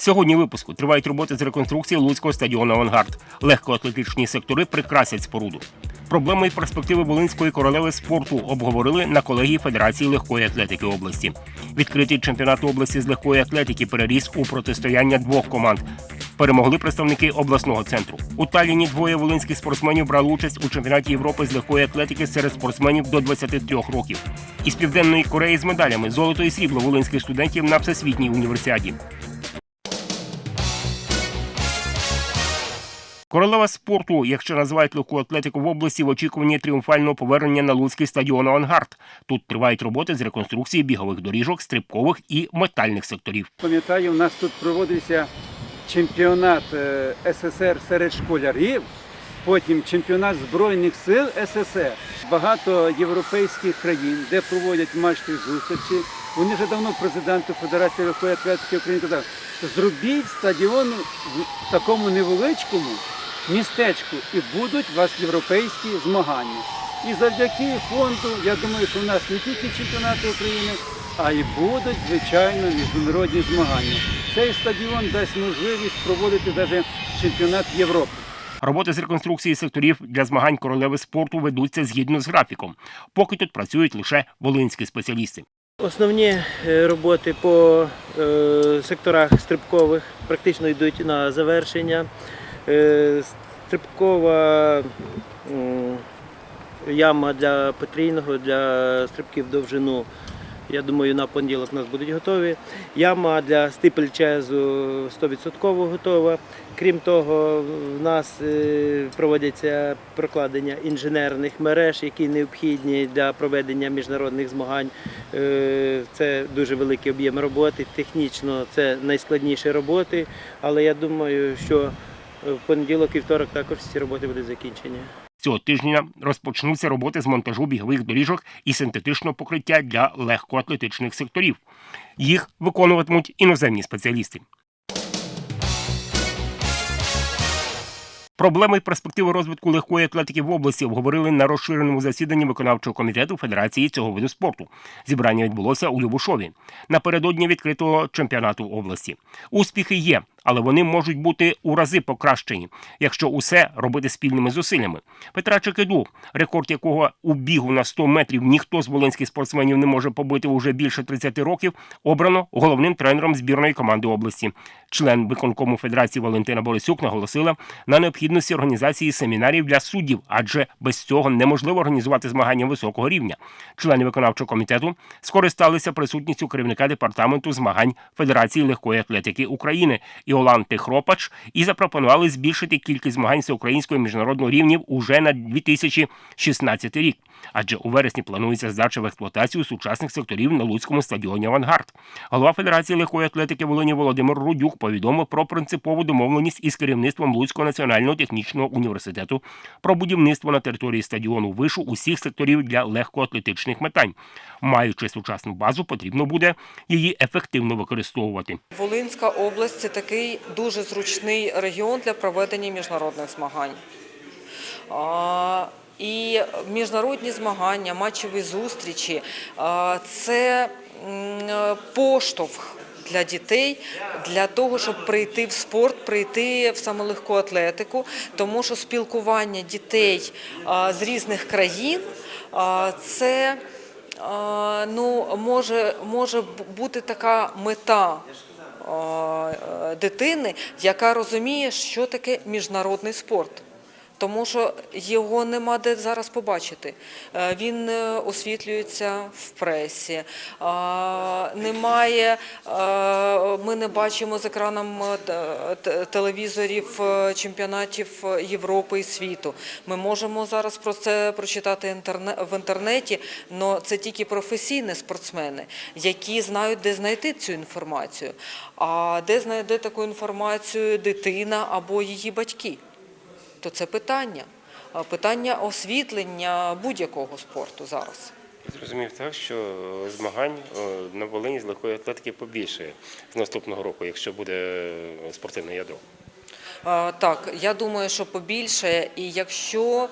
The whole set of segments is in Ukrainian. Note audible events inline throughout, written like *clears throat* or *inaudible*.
Сьогодні випуску тривають роботи з реконструкції Луцького стадіону Авангард. Легкоатлетичні сектори прикрасять споруду. Проблеми і перспективи Волинської королеви спорту обговорили на колегії Федерації легкої атлетики області. Відкритий чемпіонат області з легкої атлетики переріс у протистояння двох команд. Перемогли представники обласного центру. У Талліні двоє волинських спортсменів брали участь у чемпіонаті Європи з легкої атлетики серед спортсменів до 23 років. Із південної Кореї з медалями золото і срібло волинських студентів на всесвітній універсіаді. Королева спорту, якщо називають легку атлетику в області, в очікуванні тріумфального повернення на Луцький стадіон Авангард. Тут тривають роботи з реконструкції бігових доріжок, стрибкових і метальних секторів. Пам'ятаю, у нас тут проводився чемпіонат е, СССР серед школярів, потім чемпіонат Збройних сил СССР. Багато європейських країн, де проводять матчі зустрічі. Вони вже давно президенту Федерації легкої атлетики України казали, зробіть стадіон в такому невеличкому містечку і будуть у вас європейські змагання. І завдяки фонду, я думаю, що в нас не тільки чемпіонати України, а й будуть, звичайно, міжнародні змагання. Цей стадіон дасть можливість проводити навіть чемпіонат Європи. Роботи з реконструкції секторів для змагань королеви спорту ведуться згідно з графіком. Поки тут працюють лише волинські спеціалісти. Основні е, роботи по е, секторах стрибкових практично йдуть на завершення. Е, Стрибкова яма для потрійного, для стрибків довжину. Я думаю, на понеділок у нас будуть готові. Яма для стипельчезу 100% готова. Крім того, в нас е, проводяться прокладення інженерних мереж, які необхідні для проведення міжнародних змагань. Е, Це дуже великий об'єм роботи. Технічно це найскладніші роботи, але я думаю, що в понеділок і второк також ці роботи будуть закінчені. Цього тижня розпочнуться роботи з монтажу бігових доріжок і синтетичного покриття для легкоатлетичних секторів. Їх виконуватимуть іноземні спеціалісти. Проблеми і перспективи розвитку легкої атлетики в області обговорили на розширеному засіданні виконавчого комітету Федерації цього виду спорту. Зібрання відбулося у Любушові напередодні відкритого чемпіонату області. Успіхи є, але вони можуть бути у рази покращені, якщо усе робити спільними зусиллями. Петра Чекиду, рекорд якого у бігу на 100 метрів ніхто з волинських спортсменів не може побити уже більше 30 років, обрано головним тренером збірної команди області. Член виконкому Федерації Валентина Борисюк наголосила на необхідності організації семінарів для суддів, адже без цього неможливо організувати змагання високого рівня. Члени виконавчого комітету скористалися присутністю керівника департаменту змагань Федерації легкої атлетики України Іоланти Хропач і запропонували збільшити кількість змагань всеукраїнського міжнародного рівнів уже на 2016 рік. Адже у вересні планується здача в експлуатацію сучасних секторів на Луцькому стадіоні Авангард. Голова Федерації легкої атлетики Волині Володимир Рудюк повідомив про принципову домовленість із керівництвом Луцького національного технічного університету про будівництво на території стадіону вишу усіх секторів для легкоатлетичних метань. Маючи сучасну базу, потрібно буде її ефективно використовувати. Волинська область це такий дуже зручний регіон для проведення міжнародних змагань. І міжнародні змагання, матчеві зустрічі це поштовх для дітей для того, щоб прийти в спорт, прийти в самолегку атлетику, тому що спілкування дітей з різних країн це ну, може, може бути така мета дитини, яка розуміє, що таке міжнародний спорт. Тому що його нема де зараз побачити. Е, Він е, освітлюється в пресі. Е, Немає, ми не бачимо з екраном телевізорів чемпіонатів Європи і світу. Ми можемо зараз про це прочитати в інтернеті, але це тільки професійні спортсмени, які знають, де знайти цю інформацію. А де знайде таку інформацію дитина або її батьки? То це питання. Питання освітлення будь-якого спорту зараз. Зрозумів так, що змагань е, на Волині з легкої атлетики побільшає з наступного року, якщо буде е, спортивне ядро. Так, я думаю, що побільше, і якщо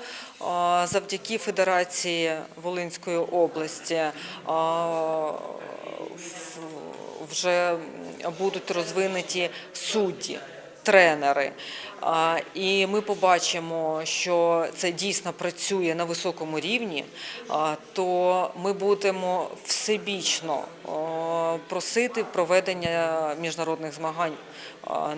завдяки Федерації Волинської області вже будуть розвинуті судді. Тренери, і ми побачимо, що це дійсно працює на високому рівні, то ми будемо всебічно просити проведення міжнародних змагань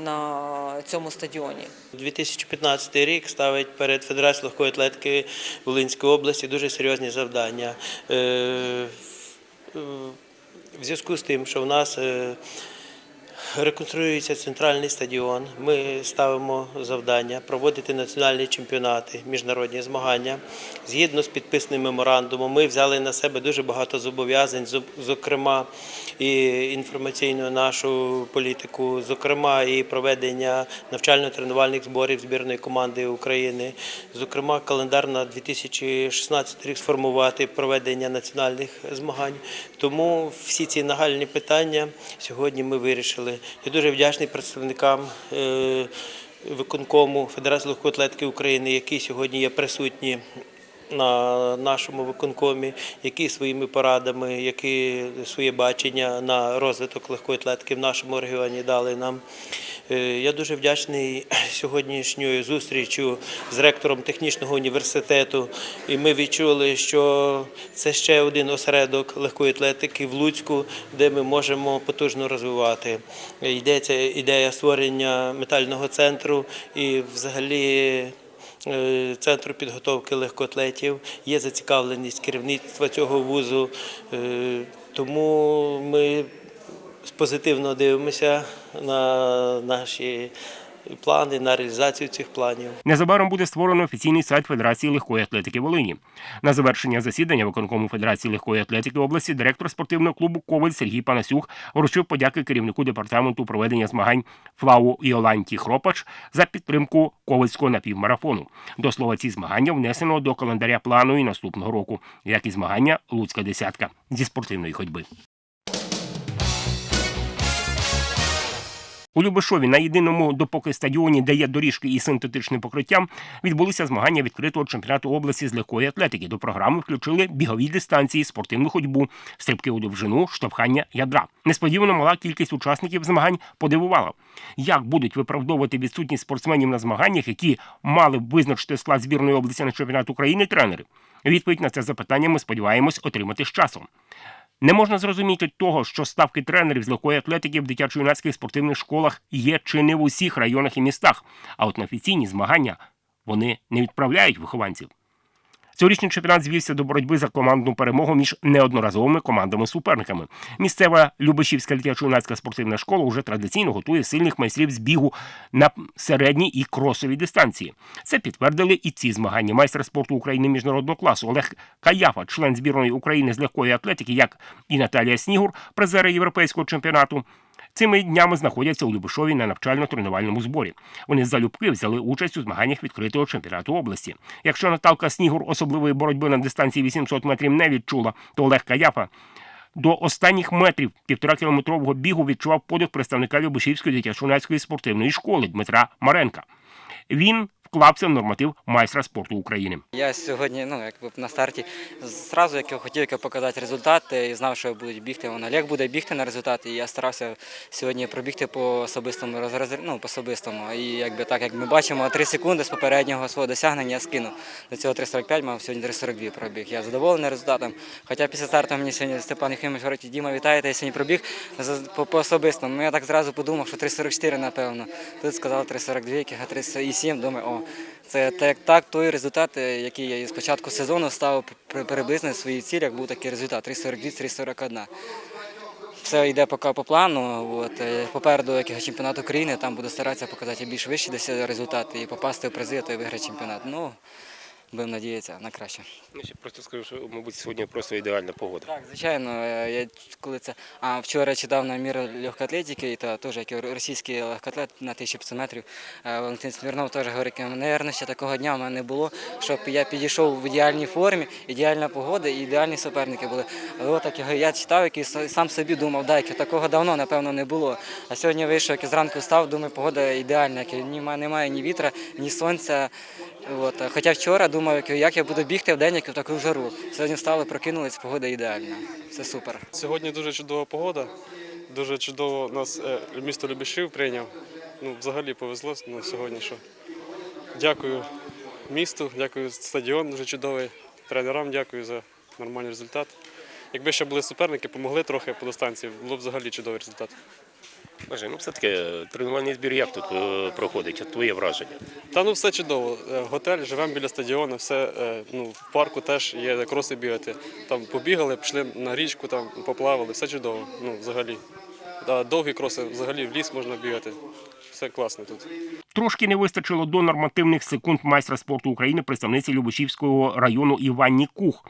на цьому стадіоні. 2015 рік ставить перед Федерацією легкої атлетики Волинської області дуже серйозні завдання. Е, В зв'язку з тим, що в нас е, реконструюється центральний стадіон, ми ставимо завдання проводити національні чемпіонати, міжнародні змагання. Згідно з підписним меморандумом, ми взяли на себе дуже багато зобов'язань, зокрема і інформаційну нашу політику, зокрема і проведення навчально-тренувальних зборів збірної команди України, зокрема календар на 2016 рік сформувати проведення національних змагань. Тому всі ці нагальні питання сьогодні ми вирішили. Я дуже вдячний представникам. е, Виконкому Федерації легкої атлетики України, які сьогодні є присутні на нашому виконкомі, які своїми порадами, які своє бачення на розвиток легкої атлетики в нашому регіоні дали нам. Е, Я дуже вдячний *clears throat* сьогоднішньою зустрічю з ректором технічного університету. І ми відчули, що це ще один осередок легкої атлетики в Луцьку, де ми можемо потужно розвивати. Йдеться ідея створення метального центру і взагалі. е, Центру підготовки легкоатлетів є зацікавленість керівництва цього вузу, е, тому ми позитивно дивимося на наші плани, на реалізацію цих планів. Незабаром буде створено офіційний сайт Федерації легкої атлетики Волині. На завершення засідання виконкому Федерації легкої атлетики області директор спортивного клубу Коваль Сергій Панасюк вручив подяки керівнику департаменту проведення змагань Флаву Іоланті Хропач за підтримку ковальського напівмарафону. До слова, ці змагання внесено до календаря плану і наступного року, як і змагання Луцька десятка зі спортивної ходьби. У Любешові на єдиному допоки стадіоні, де є доріжки і синтетичним покриттям, відбулися змагання відкритого чемпіонату області з легкої атлетики. До програми включили бігові дистанції, спортивну ходьбу, стрибки у довжину, штовхання ядра. Несподівано мала кількість учасників змагань подивувала. Як будуть виправдовувати відсутність спортсменів на змаганнях, які мали б визначити склад збірної області на чемпіонат України тренери? Відповідь на це запитання ми сподіваємось отримати з часом. Не можна зрозуміти того, що ставки тренерів з легкої атлетики в дитячо-юнацьких спортивних школах є чи не в усіх районах і містах, а от на офіційні змагання вони не відправляють вихованців. Цьогорічний чемпіонат звівся до боротьби за командну перемогу між неодноразовими командами-суперниками. Місцева Любешівська дитячо-юнацька спортивна школа вже традиційно готує сильних майстрів з бігу на середній і кросовій дистанції. Це підтвердили і ці змагання. Майстер спорту України міжнародного класу Олег Каяфа, член збірної України з легкої атлетики, як і Наталія Снігур, призери європейського чемпіонату. Цими днями знаходяться у Любишові на навчально-тренувальному зборі. Вони залюбки взяли участь у змаганнях відкритого чемпіонату області. Якщо Наталка Снігур особливої боротьби на дистанції 800 метрів не відчула, то Олег Каяфа до останніх метрів півторакілометрового бігу відчував подих представника Любишівської дитячо-юнацької спортивної школи Дмитра Маренка. Він вклався в норматив майстра спорту України. Я сьогодні, ну якби на старті зразу як я хотів показати результати і знав, що будуть бігти. Вон Олег буде бігти на результати. І я старався сьогодні пробігти по особистому ну, по особистому. І якби так, як ми бачимо, 3 секунди з попереднього свого досягнення я скинув. До цього 3.45 мав сьогодні 3.42 пробіг. Я задоволений результатом. Хоча після старту мені сьогодні Степан Єхимович говорить, Діма, вітаєте, я сьогодні пробіг по, по особистому. Ну я так зразу подумав, що 3.44, напевно. Тут сказали 3.42, яких а 3.7. Думаю, о, це так, так той результат, е, який я з початку сезону ставив при- приблизно свої цілі, як був такий результат 3.42-3.41. Все йде поки по плану. От, е, попереду якого чемпіонат України, там буду старатися показати більш вищі результати і попасти в призи, а то й виграти чемпіонат. Ну, будемо надіятися на краще. Ну, ще просто скажу, що, мабуть, сьогодні просто ідеальна погода. Так, звичайно, е, я коли це. А вчора читав на мір легкоатлетики, і то теж як російський легкоатлет на 1500 метрів. е, Валентин Смірнов теж говорить, напевно, ще такого дня в мене не було, щоб я підійшов в ідеальній формі, ідеальна погода і ідеальні суперники були. Але от так я читав, який сам собі думав, да, як такого давно, напевно, не було. А сьогодні вийшов, як зранку встав, думаю, погода ідеальна, як немає ні вітра, ні сонця. От. Хоча вчора думав, як- я буду бігти в день, як в таку жару. Сьогодні встали, прокинулись, погода ідеальна. Все супер. Сьогодні дуже чудова погода. Дуже чудово нас е, місто Любішів прийняв. Ну, взагалі повезло ну, сьогодні. Що. Дякую місту, дякую стадіон дуже чудовий. Тренерам дякую за нормальний результат. Якби ще були суперники, помогли трохи по дистанції, було б взагалі чудовий результат. Боже, ну все таки тренувальний збір як тут е, проходить? Твоє враження? Та ну все чудово. Е, Готель, живемо біля стадіону, все е, ну, в парку теж є кроси бігати. Там побігали, пішли на річку, там поплавали, все чудово. Ну, взагалі. Да, довгі кроси, взагалі в ліс можна бігати. Все класно тут. Трошки не вистачило до нормативних секунд майстра спорту України представниці Любешівського району Іванні Кух.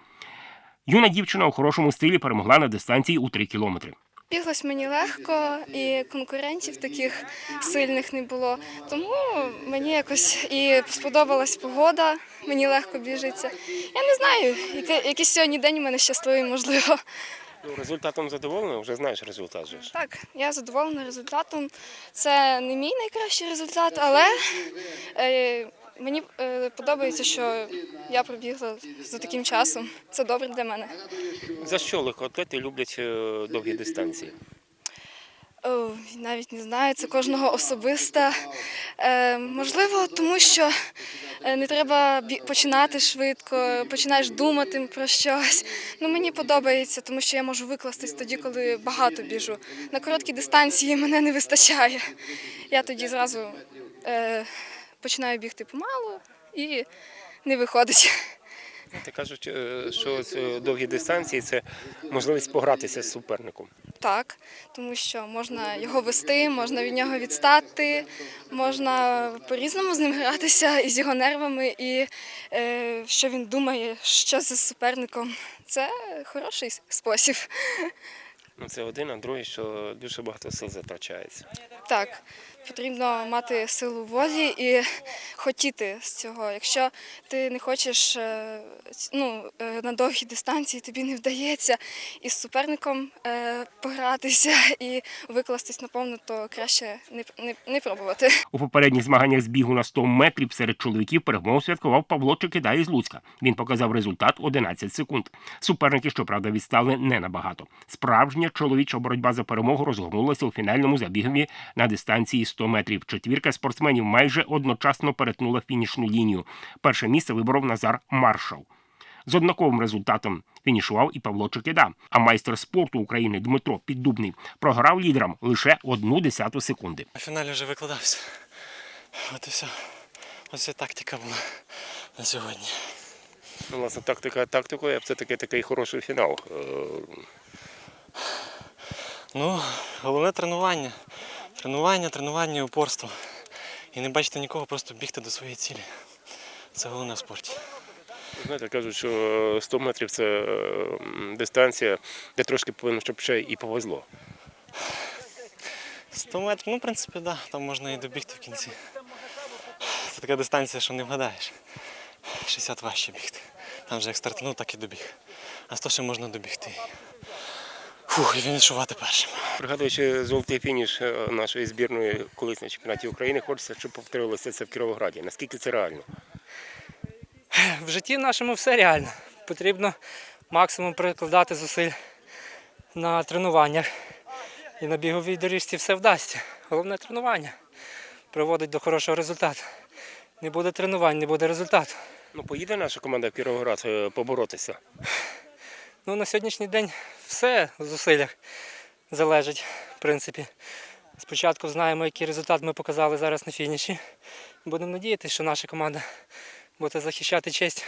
Юна дівчина у хорошому стилі перемогла на дистанції у 3 кілометри. Біглось мені легко, і конкурентів таких сильних не було. Тому мені якось і сподобалась погода, мені легко біжиться. Я не знаю, який, сьогодні день у мене щасливий, можливо. Ну, результатом задоволена, вже знаєш результат. Же. Так, я задоволена результатом. Це не мій найкращий результат, але е, мені е, подобається, що я пробігла за таким часом. Це добре для мене. За що легкоатлети люблять е, довгі дистанції? О, навіть не знаю, це кожного особиста. Е, можливо, тому що е, не треба починати швидко, починаєш думати про щось. Ну, мені подобається, тому що я можу викластись тоді, коли багато біжу. На короткій дистанції мене не вистачає. Я тоді зразу е, починаю бігти помалу і не виходить. Ти кажуть, е, що довгі дистанції це можливість погратися з суперником. Так, тому що можна його вести, можна від нього відстати, можна по-різному з ним гратися і з його нервами, і е, що він думає, що з суперником. Це хороший спосіб. Ну це один, а другий, що дуже багато сил затрачається. Так, потрібно мати силу волі і хотіти з цього. Якщо ти не хочеш е, ну, е, на довгій дистанції, тобі не вдається із суперником е, погратися і викластись наповну, то краще не, не, не пробувати. У попередніх змаганнях з бігу на 100 метрів серед чоловіків перемогу святкував Павло Чекида із Луцька. Він показав результат 11 секунд. Суперники, щоправда, відстали не набагато. Справжня чоловіча боротьба за перемогу розгорнулася у фінальному забігові на дистанції 100 метрів. Четвірка спортсменів майже одночасно перетнула фінішну лінію. Перше місце виборов Назар Маршал. З однаковим результатом фінішував і Павло Чекида, а майстер спорту України Дмитро Піддубний програв лідерам лише одну десяту секунди. На фіналі вже викладався. От і все. Ось ця тактика була на сьогодні. Ну, власне, тактика тактикою, це таки такий хороший фінал. Е, Ну, головне тренування. Тренування, тренування і упорство. І не бачити нікого, просто бігти до своєї цілі. Це головне в спорті. Знаєте, кажуть, що 100 метрів це е, дистанція, де трошки повинно, щоб ще і повезло. 100 метрів, ну, в принципі, так, да, там можна і добігти в кінці. Це така дистанція, що не вгадаєш. 60 важче бігти. Там вже як стартанув, так і добіг. А 100 ще можна добігти. Фух, і фінішувати першим. Пригадуючи золотий фініш е, нашої збірної колись на чемпіонаті України, хочеться, щоб повторилося це в Кіровограді. Наскільки це реально? В житті нашому все реально. Потрібно максимум прикладати зусиль на тренуваннях. І на біговій доріжці все вдасться. Головне тренування приводить до хорошого результату. Не буде тренувань, не буде результату. Ну, поїде наша команда в Кіровоград е, поборотися. Ну, на сьогоднішній день все в зусиллях залежить, в принципі. Спочатку знаємо, який результат ми показали зараз на фініші. Будемо надіятися, що наша команда буде захищати честь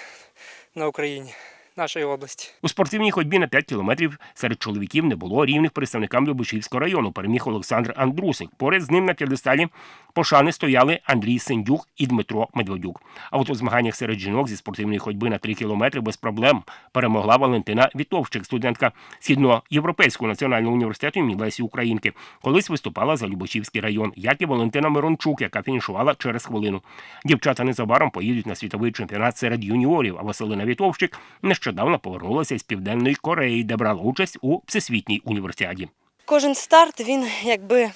на Україні, нашої області. У спортивній ходьбі на 5 кілометрів серед чоловіків не було рівних представникам Любишівського району. Переміг Олександр Андрусик. Поряд з ним на п'єдесталі пошани стояли Андрій Сендюк і Дмитро Медведюк. А от у змаганнях серед жінок зі спортивної ходьби на 3 кілометри без проблем перемогла Валентина Вітовчик, студентка Східноєвропейського національного університету імені Лесі Українки. Колись виступала за Любочівський район, як і Валентина Мирончук, яка фінішувала через хвилину. Дівчата незабаром поїдуть на світовий чемпіонат серед юніорів. А Василина Вітовчик нещодавно повернулася з Південної Кореї, де брала участь у всесвітній універсіаді. Кожен старт він якби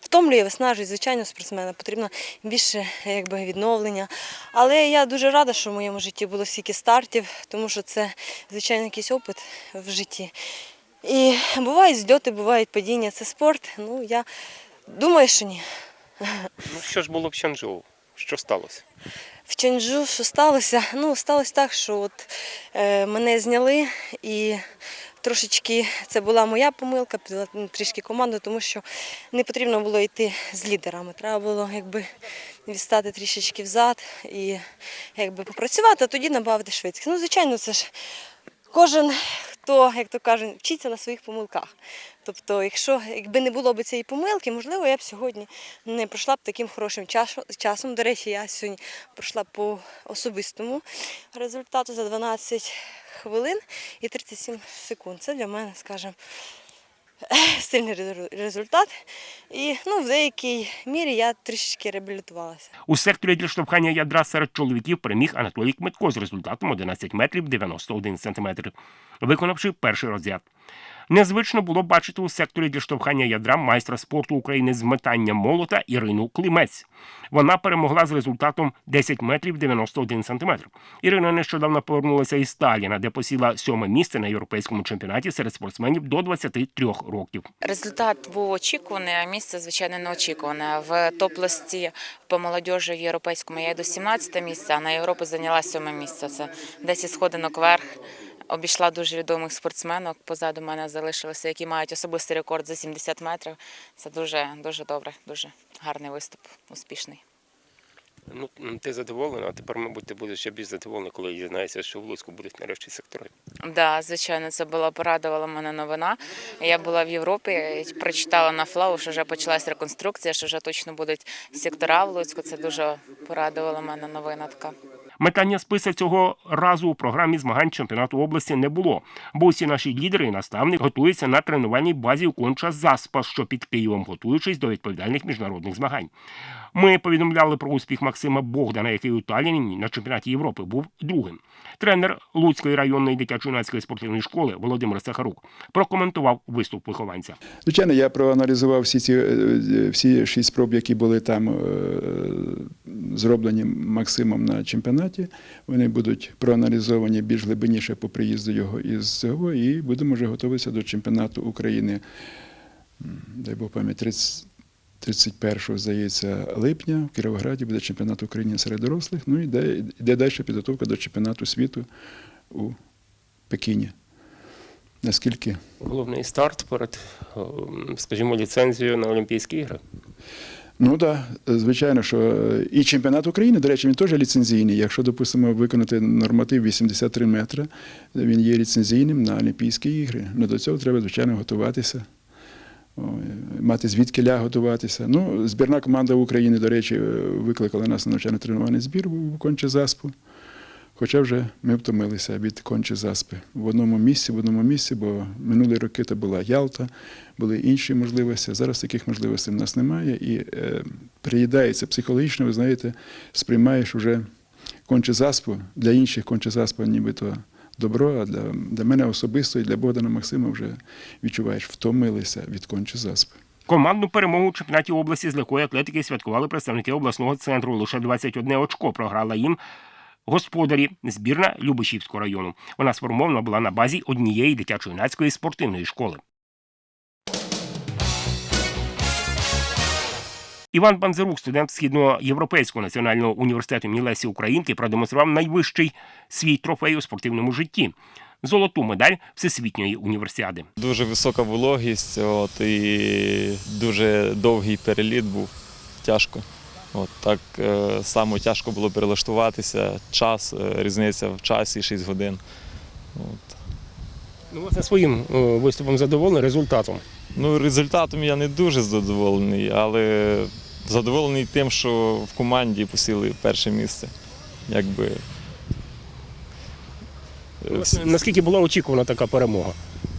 втомлює, виснажує, звичайно, спортсмена. Потрібно більше якби, відновлення. Але я дуже рада, що в моєму житті було стільки стартів, тому що це, звичайно, якийсь опит в житті. І бувають зльоти, бувають падіння, це спорт. Ну, я думаю, що ні. Ну що ж було в Чанчжоу? Що сталося? В Ченджу що сталося? Ну, сталося так, що от, е, мене зняли і трошечки це була моя помилка, підвела ну, трішки команду, тому що не потрібно було йти з лідерами. Треба було якби відстати трішечки взад і якби попрацювати, а тоді набавити швидкість. Ну, звичайно, це ж кожен, хто, як то кажуть, вчиться на своїх помилках. Тобто, якщо якби не було б цієї помилки, можливо, я б сьогодні не пройшла б таким хорошим часом. До речі, я сьогодні пройшла по особистому результату за 12 хвилин і 37 секунд. Це для мене, скажімо, *laughs* сильний результат. І ну, в деякій мірі я трішечки реабілітувалася. У секторі для штовхання ядра серед чоловіків переміг Анатолій Кмитко з результатом 11 метрів 91 сантиметр, виконавши перший розряд. Незвично було бачити у секторі для штовхання ядра майстра спорту України з метання молота Ірину Климець. Вона перемогла з результатом 10 метрів 91 сантиметр. Ірина нещодавно повернулася із Сталіна, де посіла сьоме місце на європейському чемпіонаті серед спортсменів до 23 років. Результат був очікуваний, а місце, звичайно, не очікуване. В топ-листі по молодіжі в європейському я йду 17 місце, а на Європу зайняла 7 місце. Це 10 сходинок вверх. Обійшла дуже відомих спортсменок. Позаду мене залишилися, які мають особистий рекорд за 70 метрів. Це дуже, дуже добре, дуже гарний виступ, успішний. Ну, ти задоволена, а тепер, мабуть, ти будеш ще більш задоволена, коли дізнаєшся, що в Луцьку будуть нарешті сектори. Да, звичайно, це була порадувала мене новина. Я була в Європі, прочитала на флау, що вже почалась реконструкція, що вже точно будуть сектора в Луцьку. Це дуже порадувала мене новина така. Метання списа цього разу у програмі змагань чемпіонату області не було, бо усі наші лідери і наставник готуються на тренувальній базі у конча Заспа, що під Києвом, готуючись до відповідальних міжнародних змагань. Ми повідомляли про успіх Максима Богдана, який у Талліні на чемпіонаті Європи був другим. Тренер Луцької районної дитячо-юнацької спортивної школи Володимир Сахарук прокоментував виступ вихованця. Звичайно, я проаналізував всі ці е, всі шість спроб, які були там е, зроблені Максимом на чемпіонаті. Вони будуть проаналізовані більш глибиніше по приїзду його із цього, і будемо вже готуватися до чемпіонату України. Дай Бог пам'ять 30 31 здається, липня в Кіровограді буде чемпіонат України серед дорослих. Ну і йде, йде далі підготовка до чемпіонату світу у Пекіні. Наскільки Головний старт перед, скажімо, ліцензією на Олімпійські ігри. Ну так, да, звичайно, що е, і чемпіонат України, до речі, він теж ліцензійний. Якщо, допустимо, виконати норматив 83 метри, він є ліцензійним на Олімпійські ігри. Ну до цього треба, звичайно, готуватися, мати мати звідкиля готуватися. Ну, збірна команда України, до речі, е, викликала нас на навчально-тренувальний збір в конче заспу. Хоча вже ми втомилися від конче заспи в одному місці, в одному місці, бо минулі роки це була Ялта, були інші можливості. Зараз таких можливостей в нас немає. І е, приїдається психологічно, ви знаєте, сприймаєш вже конче заспу. Для інших конче заспа нібито добро, а для, для мене особисто і для Богдана Максима вже відчуваєш, втомилися від конче заспи. Командну перемогу у чемпіонаті області з легкої атлетики святкували представники обласного центру. Лише 21 очко програла їм господарі збірна Любишівського району. Вона сформована була на базі однієї дитячо-юнацької спортивної школи. Іван Банзерук, студент Східноєвропейського національного університету імені Лесі Українки, продемонстрував найвищий свій трофей у спортивному житті золоту медаль Всесвітньої універсіади. Дуже висока вологість, от, і дуже довгий переліт був. Тяжко. От, так е, само тяжко було перелаштуватися, час, е, різниця в часі 6 годин. От. Ну, власне, своїм е, виступом задоволений результатом. Ну, результатом я не дуже задоволений, але задоволений тим, що в команді посіли перше місце. Якби, е, Власне, Наскільки була очікувана така перемога?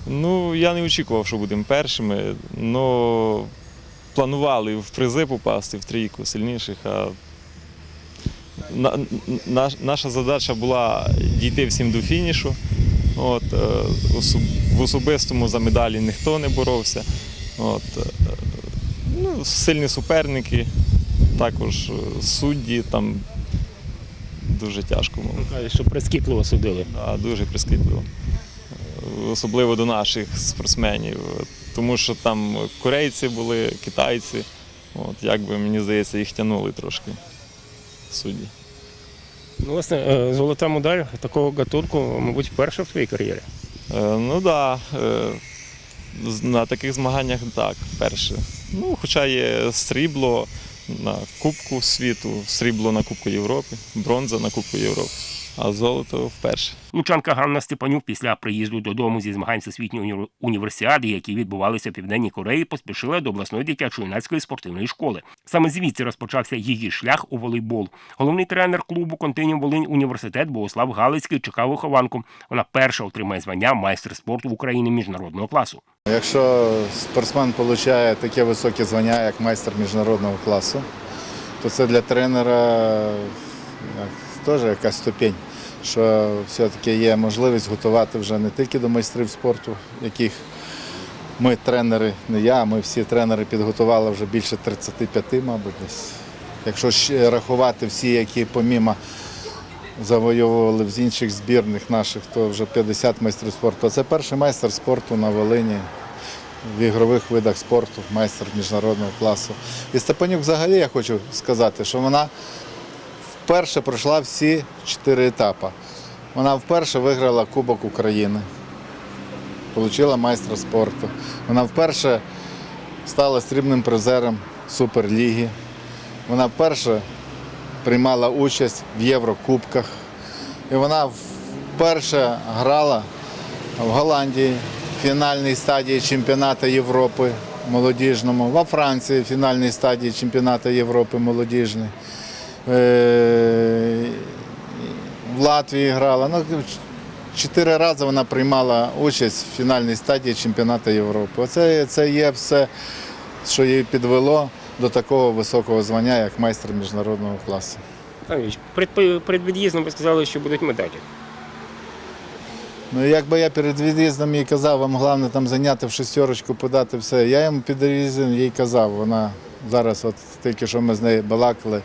Ну, я не очікував, що будемо першими. але планували в призи попасти в трійку сильніших. А на, на, наша задача була дійти всім до фінішу. От, е, в особистому за медалі ніхто не боровся. От, е, ну, сильні суперники, також е, судді, там дуже тяжко було. Кажуть, що прискіпливо судили. Да, дуже прискіпливо. особливо до наших спортсменів, тому що там корейці були, китайці. От, як би мені здається, їх тягнули трошки судді. Ну, власне, е, золота медаль такого гатунку, мабуть, вперше в твоїй кар'єрі. Е, Ну так, да, е, на таких змаганнях так, перше. Ну, хоча є срібло на Кубку світу, срібло на Кубку Європи, бронза на Кубку Європи, а золото вперше. Лучанка Ганна Степанюк після приїзду додому зі змагань Всесвітньої універсіади, які відбувалися в Південній Кореї, поспішила до обласної дитячо-юнацької спортивної школи. Саме звідси розпочався її шлях у волейбол. Головний тренер клубу Континім Волинь університет Богослав Галицький чекав вихованку. Вона перша отримає звання майстер спорту в Україні міжнародного класу. Якщо спортсмен отримує таке високе звання, як майстер міжнародного класу, то це для тренера теж якась ступінь, що все-таки є можливість готувати вже не тільки до майстрів спорту, яких ми тренери, не я, ми всі тренери підготували вже більше 35, мабуть, десь. Якщо рахувати всі, які помімо завоювали з інших збірних наших, то вже 50 майстрів спорту. Це перший майстер спорту на Волині в ігрових видах спорту, майстер міжнародного класу. І Степанюк взагалі я хочу сказати, що вона вперше пройшла всі чотири етапи. Вона вперше виграла Кубок України, отримала майстра спорту. Вона вперше стала срібним призером Суперліги. Вона вперше приймала участь в Єврокубках. І вона вперше грала в Голландії в фінальній стадії чемпіонату Європи молодіжному, во Франції в фінальній стадії чемпіонату Європи молодіжний. Е, В Латвії грала. Ну, чотири рази вона приймала участь в фінальній стадії чемпіонату Європи. Оце це є все, що її підвело до такого високого звання, як майстер міжнародного класу. Перед, перед від'їздом ви сказали, що будуть медалі. Ну, якби я перед від'їздом їй казав, вам головне там зайняти в шестерочку, подати все. Я йому під від'їздом їй казав, вона зараз, от тільки що ми з нею балакали,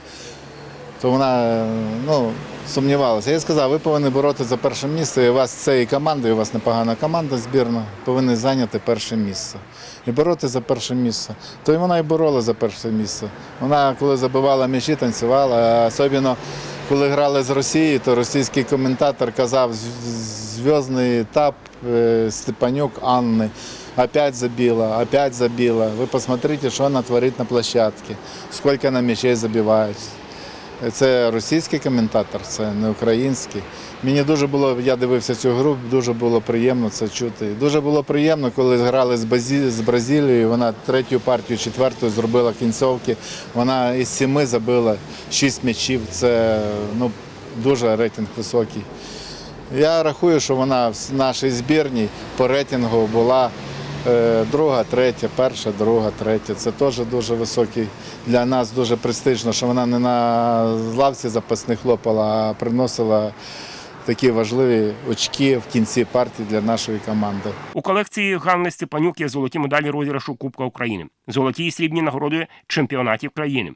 то вона е, ну, сумнівалася. Я сказав, ви повинні боротися за перше місце, і у вас команда, і у вас непогана команда збірна, повинні зайняти перше місце. І боротися за перше місце. То і вона і борола за перше місце. Вона, коли забивала м'ячі, танцювала, а особливо коли грали з Росією, то російський коментатор казав зв'язний етап е, Степанюк Анны. Опять забила, опять забила. Вы посмотрите, что она творит на площадке, сколько она м'ячей забивает. Це російський коментатор, це не український. Мені дуже було, я дивився цю гру, дуже було приємно це чути. Дуже було приємно, коли грали з, Базі, з Бразилією. Вона третю партію, четверту зробила кінцовки. Вона із сіми забила шість м'ячів. Це ну, дуже рейтинг високий. Я рахую, що вона в нашій збірній по рейтингу була друга, третя, перша, друга, третя. Це теж дуже високий для нас, дуже престижно, що вона не на лавці запасних хлопала, а приносила такі важливі очки в кінці партії для нашої команди. У колекції Ганни Степанюк є золоті медалі розіграшу Кубка України, золоті і срібні нагороди чемпіонатів країни,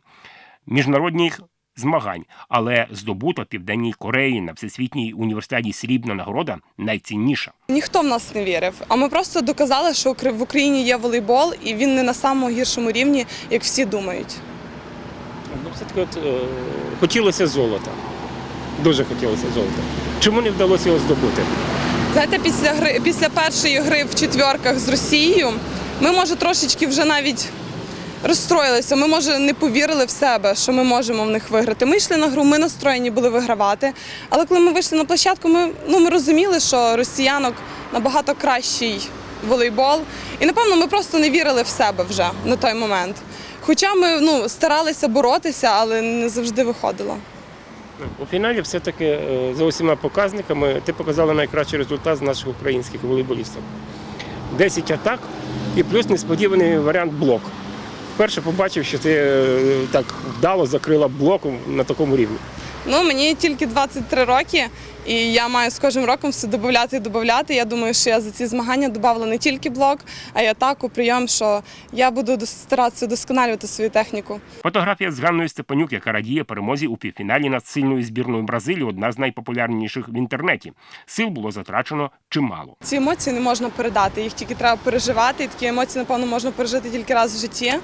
міжнародних змагань, але здобута Південній Кореї на всесвітній університеті срібна нагорода найцінніша. Ніхто в нас не вірив. А ми просто доказали, що в Україні є волейбол, і він не на самому гіршому рівні, як всі думають. Ну, все-таки от, е, хотілося золота. Дуже хотілося золота. Чому не вдалося його здобути? Знаєте, після гри після першої гри в четвірках з Росією ми, може, трошечки вже навіть розстроїлися. Ми, може, не повірили в себе, що ми можемо в них виграти. Ми йшли на гру, ми настроєні були вигравати. Але коли ми вийшли на площадку, ми, ну, ми розуміли, що росіянок набагато кращий волейбол. І напевно ми просто не вірили в себе вже на той момент. Хоча ми ну, старалися боротися, але не завжди виходило. У фіналі все-таки е, за усіма показниками ти показала найкращий результат з наших українських волейболістів. 10 атак і плюс несподіваний варіант блок. Вперше побачив, що ти е, так вдало закрила блоком на такому рівні. Ну, мені тільки 23 роки, і я маю з кожним роком все додати і додати. Я думаю, що я за ці змагання додала не тільки блок, а й атаку, прийом, що я буду старатися удосконалювати свою техніку. Фотографія з Ганною Степанюк, яка радіє перемозі у півфіналі над сильною збірною Бразилії, одна з найпопулярніших в інтернеті. Сил було затрачено чимало. Ці емоції не можна передати, їх тільки треба переживати. І такі емоції, напевно, можна пережити тільки раз в житті.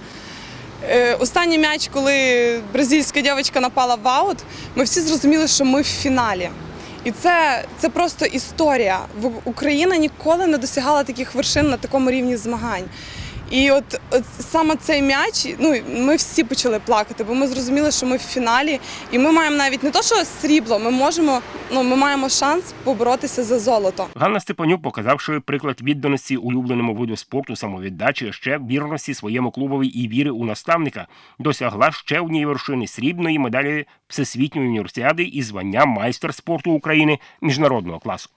Е, Останній м'яч, коли бразильська дівчинка напала в аут, ми всі зрозуміли, що ми в фіналі. І це, це просто історія. Україна ніколи не досягала таких вершин на такому рівні змагань. І от, от саме цей м'яч, ну ми всі почали плакати, бо ми зрозуміли, що ми в фіналі, і ми маємо навіть не то, що срібло, ми можемо, ну ми маємо шанс поборотися за золото. Ганна Степанюк, показавши приклад відданості улюбленому виду спорту, самовіддачі, ще вірності своєму клубові і віри у наставника, досягла ще однієї вершини срібної медалі Всесвітньої універсіади і звання майстер спорту України міжнародного класу.